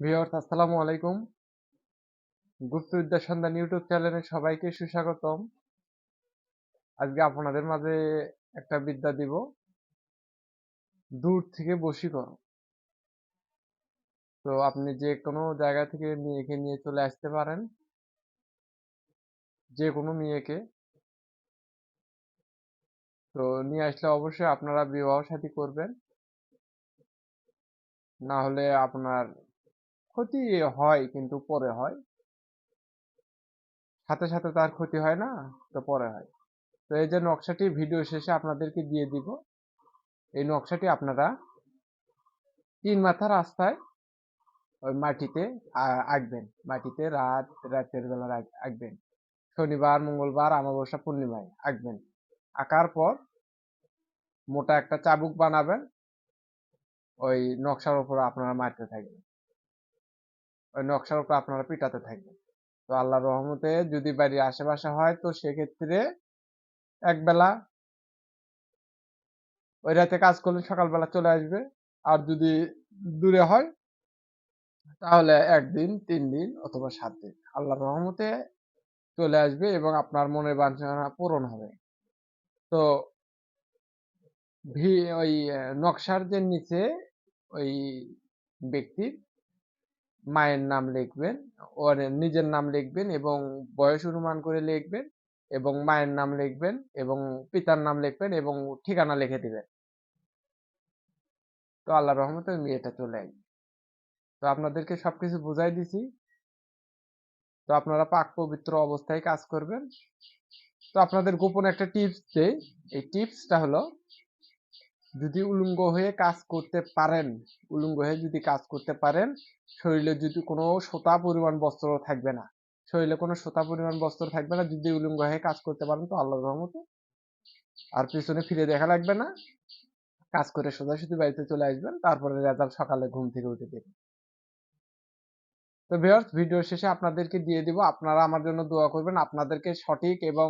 Viewers, আসসালামু আলাইকুম। গুপ্তবিদ্যা সন্ধান ইউটিউব চ্যানেলে সবাইকে সুস্বাগতম। আজকে আপনাদের মাঝে একটা বিদ্যা দিব। দূর থেকে বশীকরণ। তো আপনি যে কোনো জায়গা থেকে মেয়েকে নিয়ে চলে আসতে পারেন। যে কোনো মেয়েকে। তো নিয়ে আসলে অবশ্যই আপনারা বিবাহ সাথী করবেন। না হলে আপনার ক্ষতি হয় কিন্তু পরে হয়। সাথে সাথে তার ক্ষতি হয় না, তো পরে হয়। তো এই যে নকশাটি ভিডিও শেষে আপনাদেরকে দিয়ে দিব। এই নকশাটি আপনারা তিন মাথা রাস্তায় ওই মাটিতে আঁকবেন। মাটিতে রাত, রাতের বেলা আঁকবেন। শনিবার, মঙ্গলবার, অমাবস্যা, পূর্ণিমায় আঁকবেন। আঁকার পর মোটা একটা চাবুক বানাবেন। ওই নকশার উপর আপনারা মারতে থাকবেন। ওই নকশার উপর আপনারা পিটাতে থাকবেন। তো আল্লাহর রহমতে যদি বাড়ির আশেপাশে হয় তো সেক্ষেত্রে একবেলা ওই রাতে কাজ করলে সকালবেলা চলে আসবে। আর যদি দূরে হয় তাহলে একদিন, তিন দিন অথবা সাত দিন। আল্লাহর রহমতে চলে আসবে এবং আপনার মনের বাঞ্ছনা পূরণ হবে। তো ভি ওই নকশার যে নিচে ওই ব্যক্তির মায়ের নাম লিখবেন, ওর নিজের নাম লিখবেন এবং বয়স অনুমান করে লিখবেন এবং মায়ের নাম লিখবেন এবং পিতার নাম লিখবেন এবং ঠিকানা লিখে দিবেন। তো আল্লাহ রহমতে মেয়েটা চলে আসবে তো আপনাদেরকে সবকিছু বুঝাই দিছি। তো আপনারা পাক পবিত্র অবস্থায় কাজ করবেন। তো আপনাদের গোপন একটা টিপস দেই। এই টিপসটা হলো যদি উলঙ্গ হয়ে কাজ করতে পারেন, উলঙ্গ হয়ে যদি কাজ করতে পারেন, শরীরে যদি কোনো সোতা পরিমাণ বস্ত্র থাকবে না, শরীরে কোনো সোতা পরিমাণ বস্ত্র থাকবে না, যদি উলঙ্গ হয়ে কাজ করতে পারেন তো আল্লাহর রহমতে। আর পিছনে ফিরে দেখা লাগবে না। কাজ করে সোজাসুজি বাড়িতে চলে আসবেন, তারপরে রেজাল্ট সকালে ঘুম থেকে উঠে দেবেন তো ভিউয়ার্স ভিডিও শেষে আপনাদেরকে দিয়ে দিব, আপনারা আমার জন্য দোয়া করবেন, আপনাদেরকে সঠিক এবং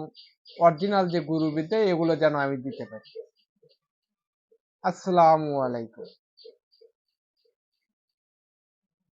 অরিজিনাল যে গুরুবিদ্যা, এগুলো যেন আমি দিতে পারি। আসসালামু আলাইকুম।